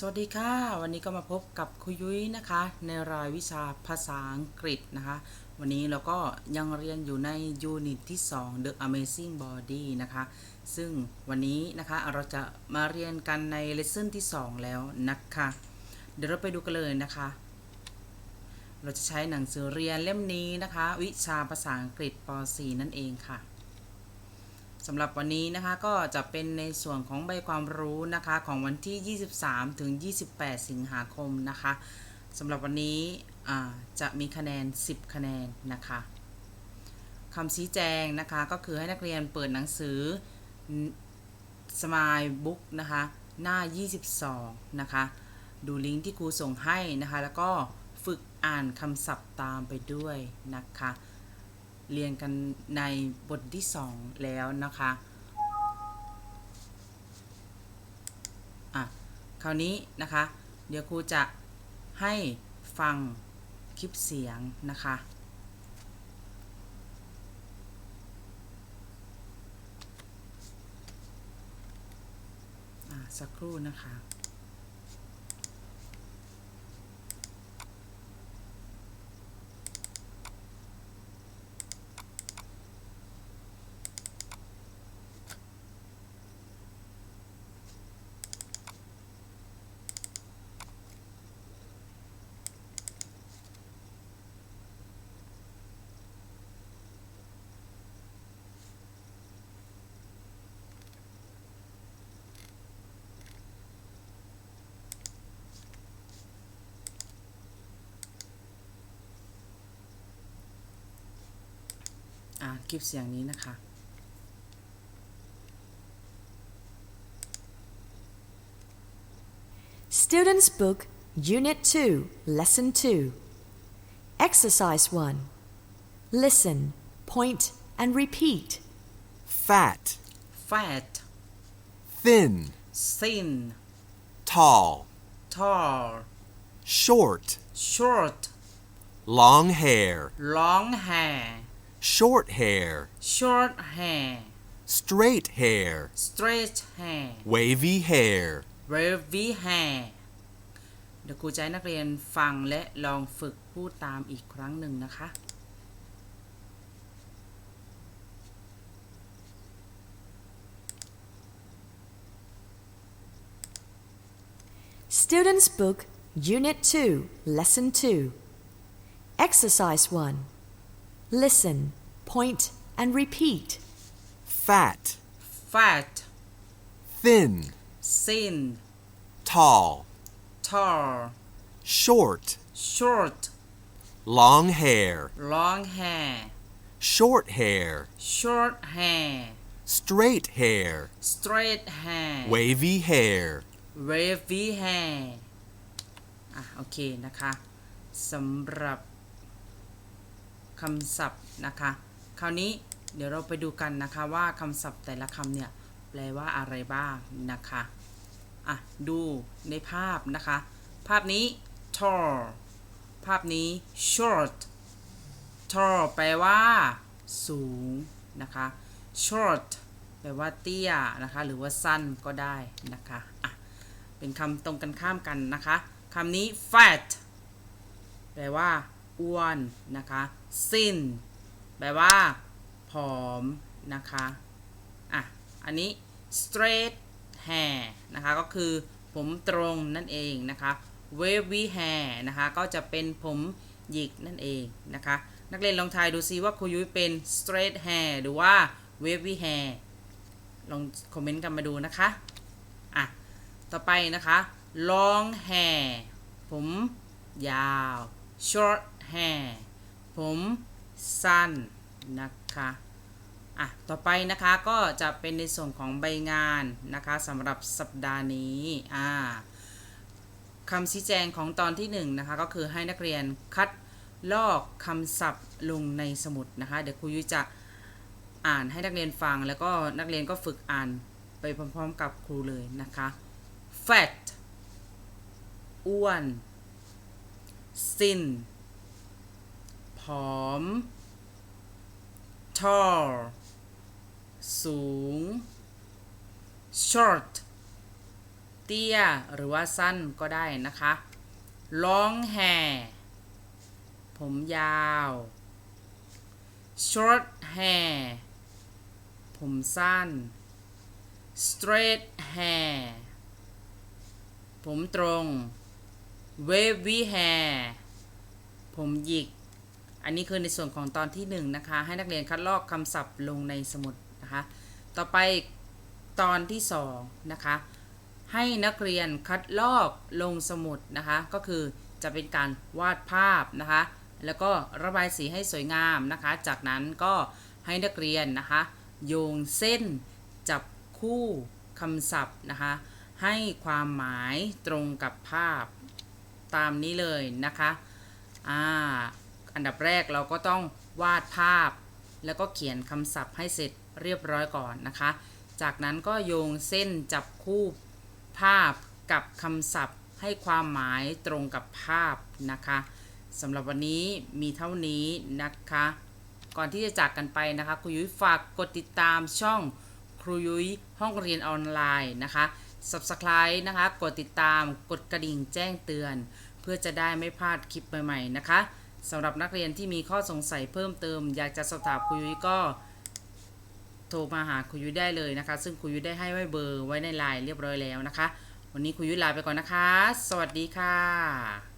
สวัสดีค่ะ วันนี้ก็มาพบกับคุยุ้ยนะคะ ในรายวิชาภาษาอังกฤษนะคะ วันนี้เราก็ยังเรียนอยู่ในยูนิตที่ 2 The Amazing Body นะคะ ซึ่งวันนี้นะคะเราจะมาเรียนกันในเลส s นที่ 2 แล้วนะคะ เดี๋ยวเราไปดูกันเลยนะคะ เราจะใช้หนังสือเรียนเล่มนี้นะคะ วิชาภาษาอังกฤษป .4 นั่นเองค่ะ สำหรับวันนี้นะคะก็จะเป็นในส่วนของใบความรู้นะคะของวันที่ 23 ถึง 28 สิงหาคมนะคะสำหรับวันนี้จะมีคะแนน 10 คะแนนนะคะคำชี้แจงนะคะก็คือให้นักเรียนเปิดหนังสือสมายบุ๊กนะคะหน้า 22 นะคะ ดูลิงก์ที่ครูส่งให้นะคะ แล้วก็ฝึกอ่านคำศัพท์ตามไปด้วยนะคะ เรียนกันในบทที่ 2 แล้วนะคะอะคราวนี้นะคะ เดี๋ยวครูจะให้ฟังคลิปเสียงนะคะอะสักครู่นะคะ คลิปเสียงนี้นะคะ Students' Book, Unit 2, Lesson 2. Exercise 1. Listen, point, and repeat. fat, fat thin, thin tall, tall short, short long hair, long hair Short hair, short hair straight hair, straight hair wavy hair, wavy hair เดี๋ยวครูจะให้นักเรียนฟังและลองฝึกพูดตามอีกครั้งหนึ่งนะคะ Students' Book, Unit 2, Lesson 2. Exercise 1. Listen, point, and repeat. fat, fat thin, thin tall, tall short, short long hair, long hair short hair, short hair straight hair, straight hair wavy hair, wavy hair อ่ะ โอเคนะคะสำหรับคำศัพท์นะคะ คราวนี้เดี๋ยวเราไปดูกันนะคะว่าคำศัพท์แต่ละคำเนี่ยแปลว่าอะไรบ้างนะคะอะดูในภาพนะคะ ภาพนี้ tall ภาพนี้ short tall แปลว่า สูงนะคะ short แปลว่าเตี้ยนะคะหรือว่าสั้นก็ได้นะคะอะเป็นคำตรงกันข้ามกันนะคะคำนี้ fat แปลว่าอ้วนนะคะ thin แปลว่า ผอมนะคะ อะ อันนี้ straight hair นะคะ ก็คือผมตรงนั่นเองนะคะ wavy hair นะคะ ก็จะเป็นผมหยิกนั่นเองนะคะ นักเรียนลองทายดูซิว่าครูยุ้ยเป็น straight hair หรือว่า wavy hair ลองคอมเมนต์กันมาดูนะคะ อะ ต่อไปนะคะ long hair ผมยาว short hair ผม สั้นนะคะอะต่อไปนะคะก็จะเป็นในส่วนของใบงานนะคะสำหรับสัปดาห์นี้อ่าคำชี้แจงของตอนที่1นงนะคะก็คือให้นักเรียนคัดลอกคำศัพท์ลงในสมุดนะคะเดี๋ยวครูยุ้ยจะอ่านให้นักเรียนฟังแล้วก็นักเรียนก็ฝึกอ่านไปพร้อมๆกับครูเลยนะคะ fat อ้วน thin ผอม tall สูง short เตี้ย หรือว่าสั้นก็ได้นะคะ long hair ผมยาว short hair ผมสั้น straight hair ผมตรง wavy hair ผมหยิก อันนี้คือในส่วนของตอนที่1นะคะ ให้นักเรียนคัดลอกคำศัพท์ลงในสมุดนะคะ ต่อไปตอนที่2นะคะ ให้นักเรียนคัดลอกลงสมุดนะคะ ก็คือจะเป็นการวาดภาพนะคะ แล้วก็ระบายสีให้สวยงามนะคะ จากนั้นก็ให้นักเรียนนะคะ โยงเส้นจับคู่คำศัพท์นะคะ ให้ความหมายตรงกับภาพตามนี้เลยนะคะ อ่า อันดับแรกเราก็ต้องวาดภาพ แล้วก็เขียนคำศัพท์ให้เสร็จเรียบร้อยก่อนนะคะ จากนั้นก็โยงเส้นจับคู่ภาพกับคำศัพท์ให้ความหมายตรงกับภาพนะคะสำหรับวันนี้มีเท่านี้นะคะ ก่อนที่จะจากกันไปนะคะครูยุ้ยฝากกดติดตามช่องครูยุ้ยห้องเรียนออนไลน์นะคะ Subscribe นะคะ กดติดตาม กดกระดิ่งแจ้งเตือน เพื่อจะได้ไม่พลาดคลิปใหม่ๆนะคะ สำหรับนักเรียนที่มีข้อสงสัยเพิ่มเติม อยากจะสอบถามครูยุ้ยก็โทรมาหาครูยุ้ยได้เลยนะคะ ซึ่งครูยุ้ยได้ให้ไว้เบอร์ไว้ในไลน์เรียบร้อยแล้วนะคะ วันนี้ครูยุ้ยลาไปก่อนนะคะ สวัสดีค่ะ